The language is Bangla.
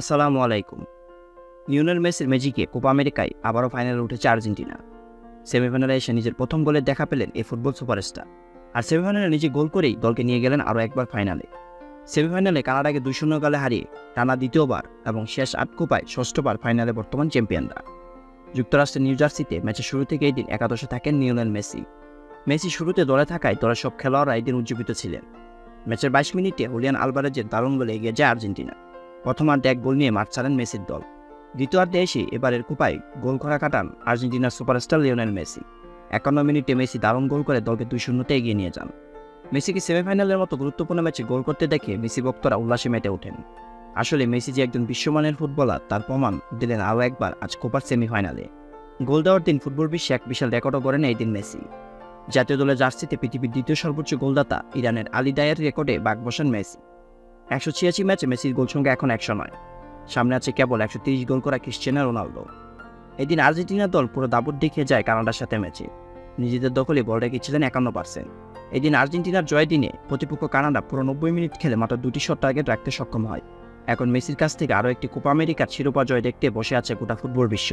আসসালামু আলাইকুম। লিওনেল মেসির ম্যাজিকে কোপা আমেরিকায় আবারও ফাইনালে উঠেছে আর্জেন্টিনা। সেমিফাইনালে এসে নিজের প্রথম গোলের দেখা পেলেন এই ফুটবল সুপারস্টার। আর সেমিফাইনালে নিজে গোল করেই দলকে নিয়ে গেলেন আরও একবার ফাইনালে। সেমিফাইনালে কানাডাকে দুই শূন্য গালে হারিয়ে টানা দ্বিতীয়বার এবং শেষ আট কোপায় ষষ্ঠবার ফাইনালে বর্তমান চ্যাম্পিয়নরা। যুক্তরাষ্ট্রের নিউ জার্সিতে ম্যাচের শুরু থেকে এই দিন একাদশে থাকেন লিওনেল মেসি। মেসি শুরুতে দলে থাকায় দলের সব খেলোয়াড়রা এই দিন উজ্জীবিত ছিলেন। ম্যাচের বাইশ মিনিটে হুলিয়ান আলবারেজের দারুণ গোলে এগিয়ে যায় আর্জেন্টিনা। প্রথমার্ধে এক গোল নিয়ে মাঠ ছাড়েন মেসির দল। দ্বিতীয়ার্ধে এসে এবারের কুপায় গোল করা কাটান আর্জেন্টিনার সুপারস্টার লিওনেল মেসি। একান্ন মিনিটে মেসি দারুণ গোল করে দলকে দুই শূন্যতে এগিয়ে নিয়ে যান। মেসিকে সেমিফাইনালের মতো গুরুত্বপূর্ণ ম্যাচে গোল করতে দেখে মেসি ভক্তরা উল্লাসে মেতে ওঠেন। আসলে মেসি যে একজন বিশ্বমানের ফুটবলার, তার প্রমাণ দিলেন আরও একবার আজ কোপার সেমিফাইনালে। গোল দেওয়ার দিন ফুটবল বিশ্বে এক বিশাল রেকর্ডও করেন এই দিন মেসি। জাতীয় দলের জার্সিতে পৃথিবীর দ্বিতীয় সর্বোচ্চ গোলদাতা ইরানের আলী দায়ের রেকর্ডে বাঘ বসান মেসি। একশো ছিয়াশি ম্যাচে মেসির গোল সংখ্যা এখন একশো নয়। সামনে আছে কেবল একশো তিরিশ গোল করা ক্রিশ্চিয়ানো রোনালদো। এদিন আর্জেন্টিনা দল পুরো দাবুর দেখিয়ে যায় কানাডার সাথে ম্যাচে। নিজেদের দখলে বল রেখেছিলেন একান্ন পার্সেন্ট। এদিন আর্জেন্টিনার জয় দিনে প্রতিপক্ষ কানাডা পুরো নব্বই মিনিট খেলে মাত্র দুটি শট টার্গেট রাখতে সক্ষম হয়। এখন মেসির কাছ থেকে আরও একটি কোপা আমেরিকার শিরোপা জয় দেখতে বসে আছে গোটা ফুটবল বিশ্ব।